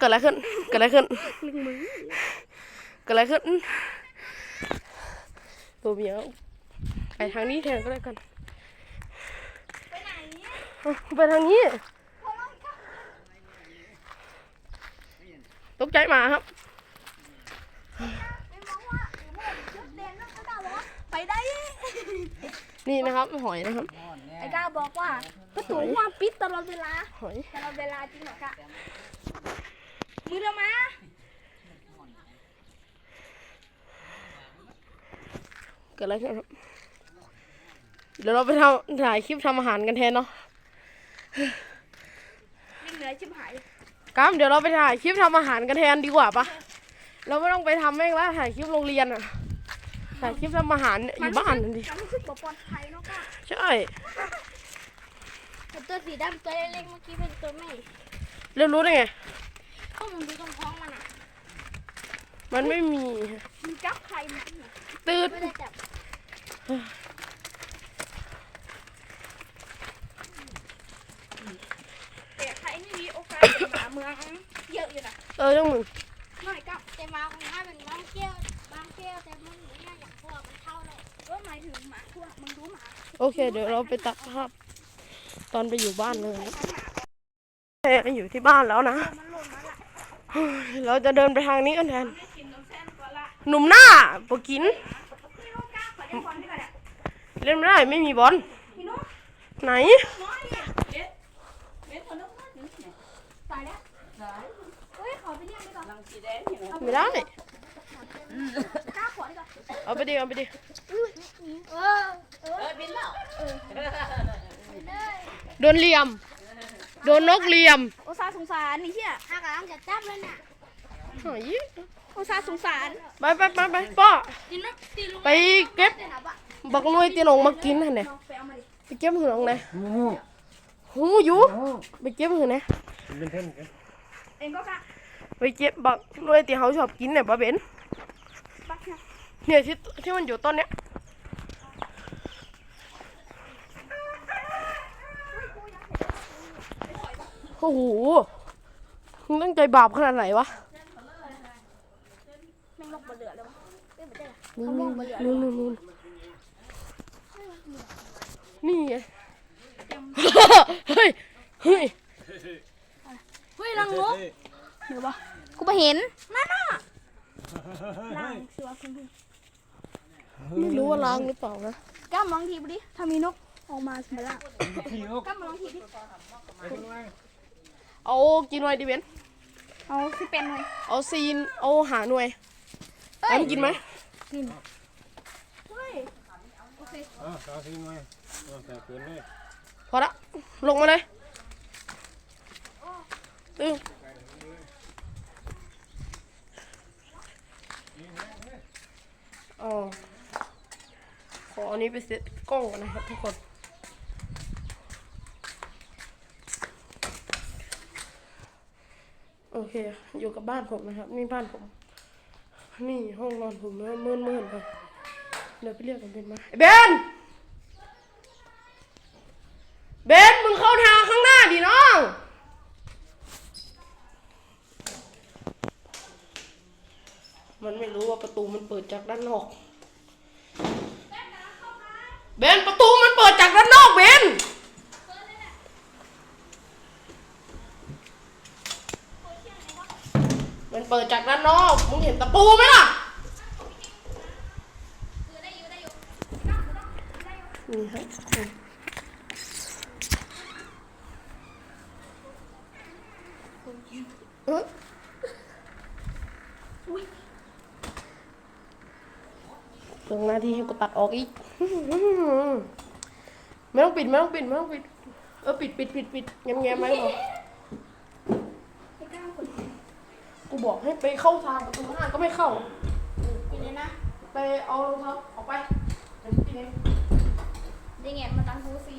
เกิดอะไรขึ้น เกิดอะไรขึ้น เกิดอะไรขึ้นตัวเมียไปทางนี้แทนก็ได้กัน ไปไหนเนี่ยเอาไปทางนี้ ตกใจหมาครับไม่มองว่าหรือว่าชุดเรียนนั่นก็กล้าบอกว่าไปได้ นี่นะครับหอยนะครับ ไอ้กล้าบอกว่าประตูความปิดตลอดเวลาหอยตลอดเวลาจริงเหรอกะ มือเดียวมาเกิดอะไรขึ้นครับเดี๋ยวเราไปทำถ่ายคลิปทำอาหารกันแทนเนาะวิ่งเหนื่อยชิบหายกัมเดี๋ยวเราไปถ่ายคลิปทำอาหารกันแทนดีกว่าปะเราไม่ต้องไปทำแม่งแล้วถ่ายคลิปโรงเรียนอะถ่ายคลิปทำอาหารเนี่ยอยู่บ้านนั่นดิมันรู้สึกปลอดภัยเนาะก็ใช่ตัวสีดำตัวเล็กๆเมื่อกี้เป็นตัวแม่เรียนรู้ได้ไง ก็มึงดูตรงท้องมันอะ มันไม่มี มันจับใครมันน่ะตืดไม่ได้จับแต่ใครไม่มีโอกาสเป็นหมาเมืองเยอะอยู่นะเออต้องมึงน้อยก็แต่หมาของข้าเป็นบางแก้วบางแก้วแต่มันไม่น่าอยากพวกมันเท่าเลยก็หมายถึงหมาทั่วมึงดูหมาโอเค เดี๋ยวเราไปตัดภาพ ตอนไปอยู่บ้านเลยนะแม่อยู่ที่บ้านแล้วนะ มันหล่นมาละ เราจะเดินไปทางนี้กันแทนไม่กินนมแซ่บก่อนละหนุ่มหน้าปกินพี่นุ๊กกล้าขอเล่นบอลด้วยกันเนี่ยเล่นไม่ได้ไม่มีบอลพี่นุ๊กไหนน้อยเนี่ยตายแล้วเฮ้ยขอไปเรียกดีกว่าไม่ได้กล้าขอดีกว่าเอาไปดิเอาไปดิเออเออบินแล้วโดนเหลี่ยม โดนนกเหลี่ยมโอซาสงสารนี่เชี่ยถ้ากำลังจะจับเลยน่ะหอยโอซาสงสารไปไปไปไปป้ากินน้ำตีลงไปเก็บเดี๋ยวนะปะบักหน่วยตีนงมากินหั่นเนี่ยลองไปเอามาดิไปเก็บหืนองเลยหูอยู่ไปเก็บหืนเนี่ยเป็นเท่นกันเองก็กล้าไปเก็บบักหน่วยที่เขาชอบกินเนี่ยป้าเบนปักนะเนี่ยที่ที่มันอยู่ต้นเนี้ย โอ้โหมึงตั้งใจบาปขนาดไหนวะแม่งลกบนเรือเลยวะเอ้ยไม่ได้ละนู่นนู่นนู่นนู่นนี่ไงเฮ้ยเฮ้ยเฮ้ยลังนกเดี๋ยวปะกูไปเห็นนั่นน่ะลังสิวะคุณพี่ไม่รู้ว่าล้างหรือเปล่านะกล้ามลองทีไปดิถ้ามีนกออกมาสมัยละขี่นกกล้ามลองทีดิไปข้างล่าง เอากินหน่วยดิเบนเอาสิเป็นเลยเอาซีนเอาหาหน่วยเอ้ยแอมกินไหมเฮ้ยโอเคเออสาวทิ้งไว้เออแต่เกินเลยพอละลงมาเลยตึ้งอ๋อขออันนี้ไปเซ็ตกล้องก่อนนะครับทุกคน โอ เค อยู่กับบ้านผมนะครับ นี่บ้านผม นี่ห้องนอนผมนะมืดมืดๆไปเดี๋ยวไปเรียกกันเป็นมาเบนเบนมึงเข้าทางข้างหน้าดิน้องมันไม่รู้ว่าประตูมันเปิดจากด้านนอก เบนประตูมันเปิดจากด้านนอกเบน มันเปิดจากด้านนอก มึงเห็นตะ ปูไหมล่ะนี่ครับเอ้ยตรงหน้าที่ให้กูตัดออกอีก ไม่ต้องปิด ไม่ต้องปิด ไม่ต้องปิด เออ ปิดปิดปิดปิดแง้มแง้มไหมพอ กูบอกให้ไปเข้าทางประตูห้างก็ไม่เข้าปิดเลยนะ ไปเอารองเท้าออกไปเดี๋ยวปิดเองได้ไงมาตั้งกูสิ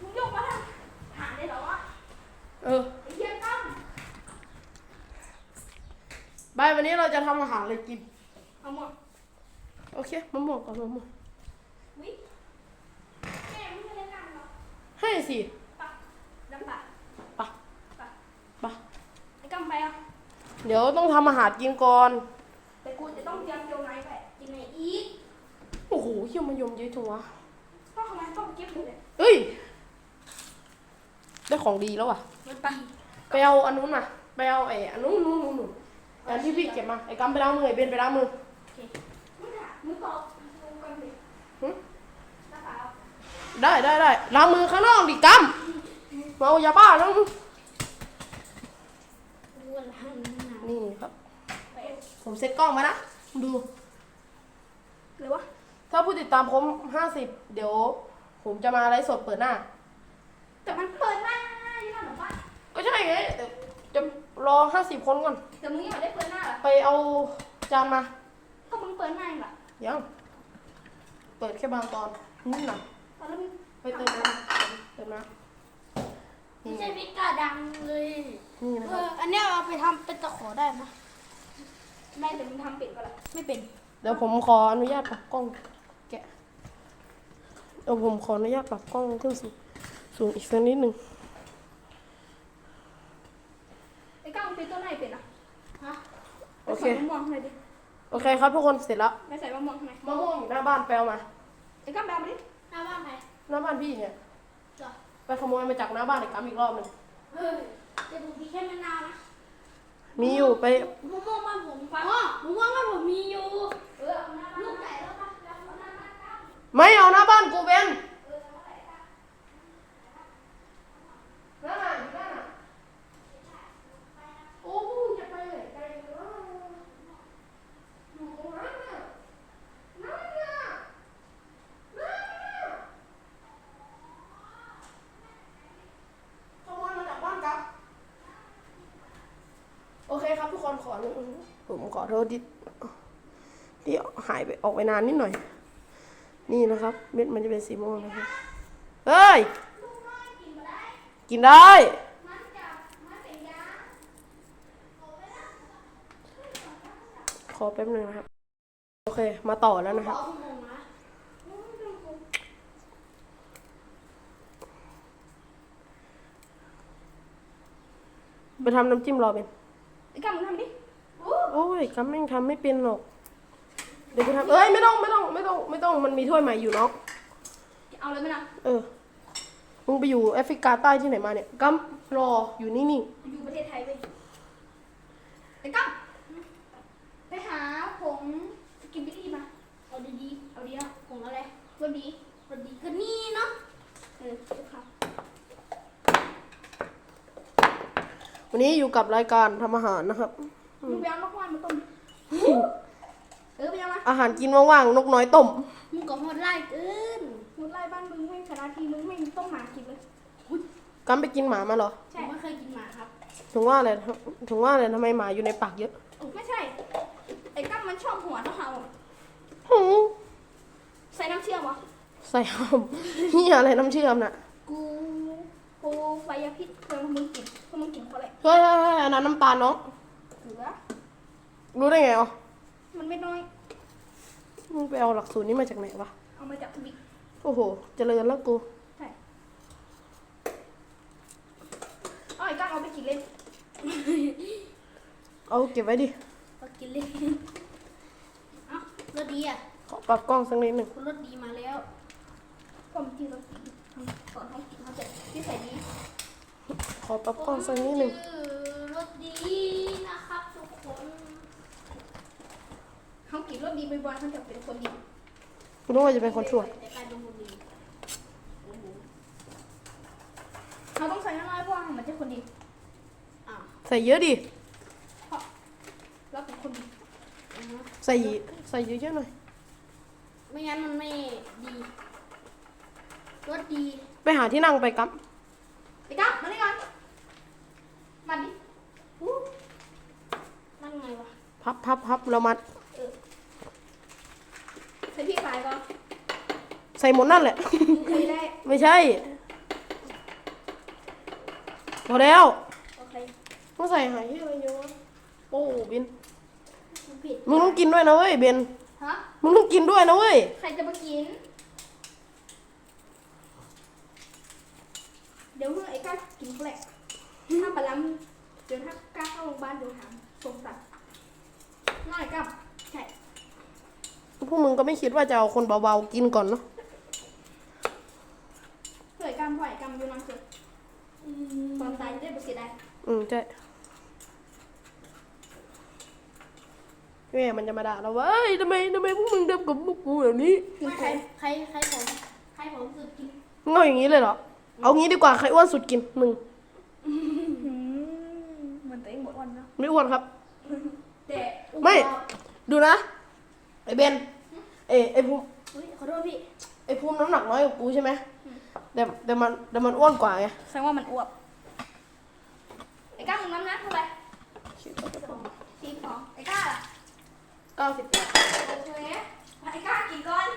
มึงยกมาทำหาได้เหรอวะเออไอ้เหี้ยตั้มบายวันนี้เราจะทำอาหารอะไรกิน เอาหมดโอเคมะม่วงก่อนมะม่วงวิแม่มึงจะเล่นงานเหรอให้สิ ปะลำบาก ไป ปะ เดี๋ยวต้องทำอาหารกินก่อน แต่กูจะต้องเตรียมเกี๊ยวไนท์ไปกินไหนอีกโอ้โหเขี้ยวมายมเยอะจังวะต้องทำไมต้องเก็บเลยเฮ้ย ได้ของดีแล้วอะ มันไปไปเอาอันนู้นมาไปเอาไอ้อันนู้นนู้นนู้นนู้นอันที่พี่เก็บมาไอ้กำไปล้างมือไอ้เบนไปล้างมือมึงอะมึงตอบมึงกันดิหึตาขาวได้ได้ได้ล้างมือข้างนอกดิกำเมายาบ้าแล้วมึง กูล้างมือ นะนี่ครับ ผมเซ็ตกล้องมานะ ดูหรือวะถ้าผู้ติดตามผมห้าสิบเดี๋ยว ผมจะมาไลฟ์สดเปิดหน้า แต่มันเปิดหน้าอยู่นั่นเหรอวะก็ใช่ไงแต่จะรอห้าสิบคนก่อน แต่มึงยังไม่ได้เปิดหน้าเหรอไปเอาจานมา ก็มึงเปิดหน้าเองเหรอยังเปิดแค่บางตอนนิดหน่อยตอนแล้วมึงไปเติมน้ำเติมน้ำ ไม่นี่ใช่พิกาดังเลยนี่นะเอครับออันเนี้ยเอาไปทำเป็นตะขอได้ไหมได้แต่มึงทำเป็นก็ละไม่เป็น เดี๋ยวผมขออนุญาตปรับกล้องแกะเดี๋ยวผมขออนุญาตปรับกล้องขึ้นสูงสูงอีกสักนิดหนึ่งไอ้ก้าวมึงเป็นต้นไหนเป็นอะฮะโอเค ไปใส่มะม่วงหน่อยดิโอเคครับทุกคนเสร็จแล้วไปใส่มะม่วงทำไมมะม่วงอยู่หน้าบ้านแปลมาไอ้ก้าวแบลมาดิหน้าบ้านไหนหน้าบ้านพี่เนี่ยจ้ะ ไปขโมยมาจากหน้าบ้านไอ้กัมอีกรอบหนึ่งเฮ้ยจะดูดีแค่ไม่นานนะมีอยู่ไปมะม่วงบ้านผมฟังอ๋อมะม่วงบ้านผมมีอยู่ เออเอาหน้าบ้านลูกไหนแล้วปะแล้วเอาหน้าบ้านก้าวไม่เอาหน้าบ้านกูเป็นนั่นน่ะอยู่นั่นน่ะโอ้โหจะไปไหนไกลเลยวะอยู่ตรงนั้นน่ะนั่นน่ะนั่นน่ะขโมยมาจากบ้านกับ โอเคครับทุกคนขอ ผมขอโทษที่ที่หายไปออกไปนานนิดหน่อย นี่นะครับ เม็ดมันจะเป็นสีม่วงนะครับเฮ้ย กินได้มันจับมันเป็นยาขอแป๊บหนึงนะครับ โอเค มาต่อแล้วนะครับ ไปทำน้ำจิ้มรอเป็นไอ้ก้าวมึงทำดิ ยกำแม่งทำไม่เป็นหรอก เดี๋ยวกูทำเอ้ยไม่ต้องไม่ต้องไม่ต้องไม่ต้องมันมีถ้วยใหม่อยู่เนาะเอาเลยไหมนะเออ มึงไปอยู่แอฟริกาใต้ที่ไหนมาเนี่ยกำรออยู่นิ่งอยู่ประเทศไทยเว้ยไอ้ก้าวไปหาผงสกินบิลลี่มา เอาดีๆเอาดีนะผงอะไรรสดีรสดีก็นี่เนาะเออเจ้าค่ะๆวันนี้อยู่กับรายการทำอาหารนะครับ มึงไปเอานกว่านมาต้มดิเออไปเอามาอาหารกินว่างๆนกน้อยต้มมึงก็หดไล่เกินหดไล่บ้านมึงไม่ขนาดทีมึงไม่ต้องหมากินเลยกำไปกินหมามาเหรอ ใช่ไม่เคยกินหมาครับ ถึงว่าอะไรถึงว่าอะไรทำไมหมาอยู่ในปากเยอะ ไม่ใช่ ไอ้กั้มมันชอบหัวเท้าเห่าหูใส่น้ำเชื่อมเหรอใส่หอมนี่อะไรน้ำเชื่อมน่ะ กูกูไฟยาพิษเพื่อนมึงกินเพื่อนมึงกินเขาเลยเฮ้ยเฮ้ยเฮ้ยอันนั้นน้ำตาลน้อง เหลือ รู้ได้ไงอ๋อมันไม่น้อย มึงไปเอาหลักสูตรนี้มาจากไหนวะ เอามาจากบิ๊กโอ้โห เจริญแล้วกู ใช่เอาไอ้กั้มเอาไปกินเลยเอาเก็บไว้ดิ เอากินเลยเอ้ารสดีอะ ขอปรับกล้องสักนิดหนึ่ง คุณรสดีมาแล้วความจริงรสดีก่อนท้องกินเขาจะที่ใส่ดีขอปรับกล้องสักนิดหนึ่งชื่อรสดีนะครับทุกคน เขากินรสดีบ่อยๆเขาจะเป็นคนดีกูนึกว่าจะเป็นคนชั่ว แต่กลายเป็นคนดีโอ้โหเขาต้องใส่น้อยๆเพราะว่ามันจะคนดีอ่าใส่เยอะดิ เพราะเราเป็นคนดีใส่ใส่เยอะๆหน่อย ไม่งั้นมันไม่ดีรสดี ไปหาที่นั่งไปกั๊บไปก้าวมาเลยก่อน มาดิอู้นั่งไงวะ พับพับพับเรามัดเออ ใส่พี่สายก่อนใส่หมดนั่นแหละเคยได้ไม่ใช่พอแล้วโอเคต้องใส่หายที่อะไรเยอะวะโอ้เบนมันผิดมึงต้องกินด้วยนะเว้ยเบนฮะมึงต้องกินด้วยนะเว้ยใครจะมากิน เดี๋ยวเมื่อไอ้ก้ากินแปลกถ้าปลาล้ำเดี๋ยวถ้ากล้าเข้าโรงพยาบาลเดี๋ยวถามสงสัยน้อยกับใช่ พวกมึงก็ไม่คิดว่าจะเอาคนเบาๆกินก่อนเนาะเผื่อกำผ่อยกำอยู่นังสือตอนตายจะได้บุษได้อืมใช่แม่มันจะมาด่าเราว่าเอ้ยทำไมทำไมพวกมึงทำกับพวกกูแบบนี้ไม่ใครใครใครผมใครผมสุดกินมึงเอาอย่างนี้เลยเหรอ เอางี้ดีกว่าใครอ้วนสุดกินหนึ่งเหมือนตัวเองหมดวันแล้วไม่อ้วนครับ แต่ไม่ ดูนะ ไอเบน เอยไอภูมิอุ้ยขอโทษพี่ ไอภูมิน้ำหนักน้อยกว่ากูใช่ไหมแต่แต่มันแต่มันอ้วนกว่าไงแสดงว่ามันอ้วกไอ้ก้ามึงน้ำหนักเท่าไหร่สี่สองไอ้ก้าล่ะเก้าสิบแปดโอเคไอ้ก้ากินก่อน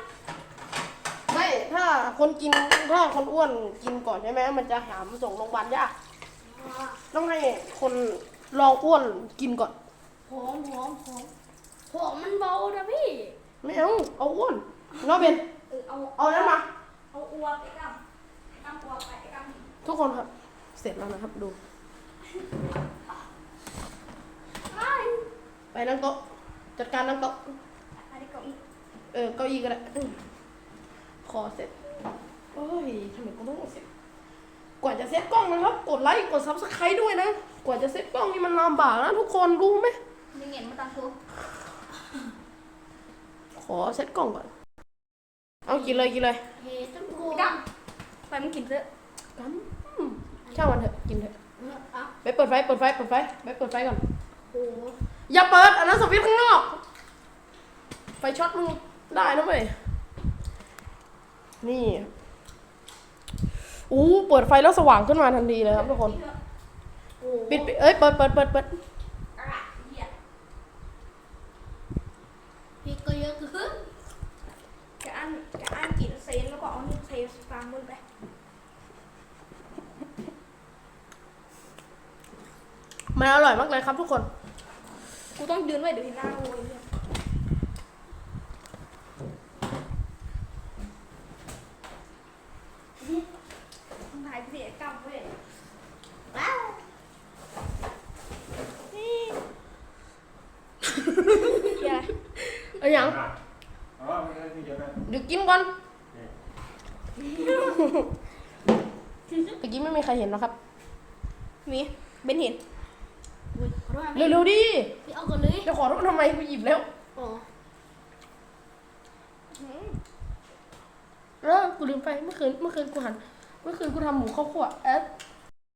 ไม่ถ้าคนกินถ้าคนอ้วนกินก่อนใช่ไหมมันจะหามส่งโรงพยาบาลยากต้องให้คนลองอ้วนกินก่อนหอมหอมหอมหอมมันเบานะพี่ ไม่เอาเอาอ้วนเนาะเบนเออเอาเอานั้นมา เอาอ้วกไอ้ก้าไอ้ก้าอ้วกไปไอ้ก้าทุกคนครับ เสร็จแล้วนะครับ ดูไอ้ไปนั่งโต๊ะจัดการนั่งโต๊ะอันนี้เก้าอี้เออเก้าอี้ก็ได้อืมขอเสร็จโอ้ยทำไมกูต้องเสร็จ กว่าจะเซ็ตกล้องนะครับ กดไลค์กดซับสไครต์ด้วยนะ กว่าจะเซ็ตกล้องนี่มันลำบากนะทุกคนรู้ไหมมีเงินมาตามตัว ขอเซ็ตกล้องก่อน เอากินเลยกินเลยเฮ้ต้นโพไอ้ก้าไปมึงกินเถอะกันอืมช่างมันเถอะกินเถอะเออเอาไปเปิดไฟเปิดไฟเปิดไฟไปเปิดไฟก่อนโอ้โหอย่าเปิดอันนั้นสวิตช์ข้างนอก ไฟช็อตมึงได้นะเว้ยนี่อู้เปิดไฟแล้วสว่างขึ้นมาทันทีเลยครับทุกคนโอ้โหปิดปิดเอ้ยเปิดเปิดเปิดเปิด อะเหี้ยพริกก็เยอะขึ้นจะอันจะอันกินเซนแล้วก็ เอานี่เทสฟางบนไปมันอร่อยมากเลยครับทุกคน กูต้องยืนไว้เดี๋ยวเห็นหน้าโวยเนี่ยต้องถ่ายเสียกรรมเว้ยว้าวนี่เหี้ยเอาอย่างอะอ๋อมันได้ที่เดียวกันเดี๋ยวกินก่อน ตะกี้ไม่มีใครเห็นนะครับ มีเบนเห็นอุ้ยขอโทษนะเร็วๆดิพี่เอาก่อนเลยจะขอโทษทำไมกูหยิบแล้วอ๋อเออกูลืมไปเมื่อคืนเมื่อคืนกูหันเมื่อคืนกูทำหมูข้าวคั่วแอด